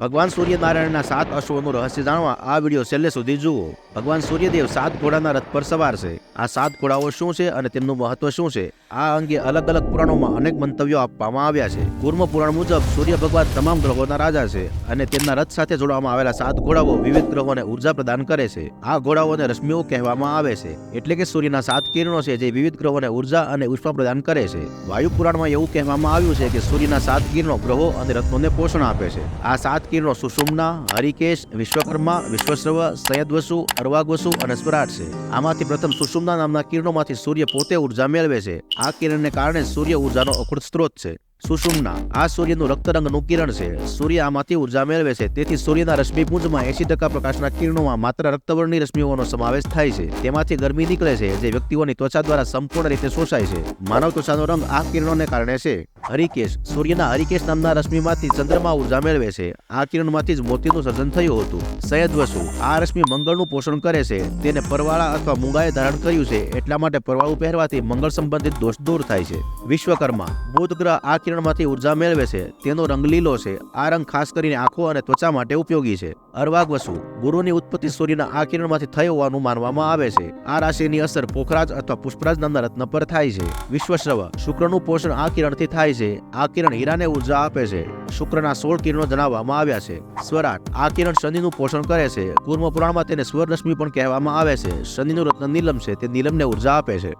ભગવાન સૂર્યનારાયણના સાત અશ્વનું રહસ્ય જાણવા આ વીડિયો છેલ્લે સુધી જુઓ. ભગવાન સૂર્યદેવ સાત ઘોડાના રથ પર સવાર છે. આ સાત ઘોડાઓ શું છે અને તેમનું મહત્વ શું છે? આ અંગે અલગ અલગ પુરાણોમાં અનેક મંતવ્યો આપવામાં આવ્યા છે. કુર્મ પુરાણ મુજબ સૂર્ય ભગવાન તમામ ગ્રહોના રાજા છે અને તેમના રથ સાથે જોડવામાં આવેલા સાત ઘોડાઓ વિવિધ ગ્રહોને ઊર્જા પ્રદાન કરે છે. આ ઘોડાઓને રશ્મિઓ કહેવામાં આવે છે. એટલે કે સૂર્યના સાત કિરણો છે જે વિવિધ ગ્રહોને ઊર્જા અને ઉષ્મા પ્રદાન કરે છે. વાયુ પુરાણમાં એવું કહેવામાં આવ્યું છે કે સૂર્યના સાત કિરણો ગ્રહો અને રત્નોને પોષણ આપે છે. આ સાત કિરણો સુષુમના, હરિકેશ, વિશ્વકર્મા, વિશ્વશ્રવ, સંયદવસુ, અર્વાગવસુ અને સ્વરાટ છે. આમાંથી પ્રથમ સુષુમ્ના નામના કિરણોમાંથી સૂર્ય પોતે ઊર્જા મેળવે છે. આ કિરણને કારણે સૂર્ય ઉર્જાનો અખૂટ સ્ત્રોત છે. સુષુમ્ના, આ સૂર્યનું રક્તરંગનું કિરણ છે. સૂર્ય આમાંથી ઊર્જા મેળવે છે. તેથી સૂર્યના રશ્મિપુંજમાં એસી ટકા પ્રકાશના કિરણોમાં માત્ર રક્તવર્ણની રશ્મિઓનો સમાવેશ થાય છે. તેમાંથી ગરમી નીકળે છે, જે વ્યક્તિઓની ત્વચા દ્વારા સંપૂર્ણ રીતે શોષાય છે. માનવ ત્વચાનો રંગ આ કિરણોને કારણે છે. હરિકેશ, સૂર્યના હરિકેશ નામના રશ્મિમાંથી ચંદ્રમા ઊર્જા મેળવે છે. આ કિરણમાંથી જ મોતીનું સર્જન થયું હતું. સયદવસુ આ રશ્મિ મંગળનું પોષણ કરે છે. તેને પરવાળા અથવા મૂંગાએ ધારણ કર્યું છે. એટલા માટે પરવાળું પહેરવાથી મંગળ સંબંધિત દોષ દૂર થાય છે. વિશ્વકર્મા, બુધ ગ્રહ આ કિરણમાંથી ઊર્જા મેળવે છે. તેનો રંગ લીલો છે. આ રંગ ખાસ કરીને આંખો અને ત્વચા માટે ઉપયોગી છે. અર્વાગવસુ ગુરુની ઉત્પત્તિ સૂર્યના આ કિરણમાંથી થઈ હોવાનું માનવામાં આવે છે. આ રાશિની અસર પોખરાજ અથવા પુષ્પરાજ નામના રત્ન પર થાય છે. વિશ્વશ્રવ, શુક્રનું પોષણ આ કિરણથી થાય છે. આ કિરણ હીરાને ઊર્જા આપે છે. શુક્રના સોળ કિરણો જણાવવામાં આવ્યા છે. સ્વરાટ આ કિરણ શનિનું પોષણ કરે છે. કુર્મ પુરાણમાં તેને સ્વરરશ્મિ પણ કહેવામાં આવે છે. શનિનું રત્ન નીલમ છે. તે નીલમને ઊર્જા આપે છે.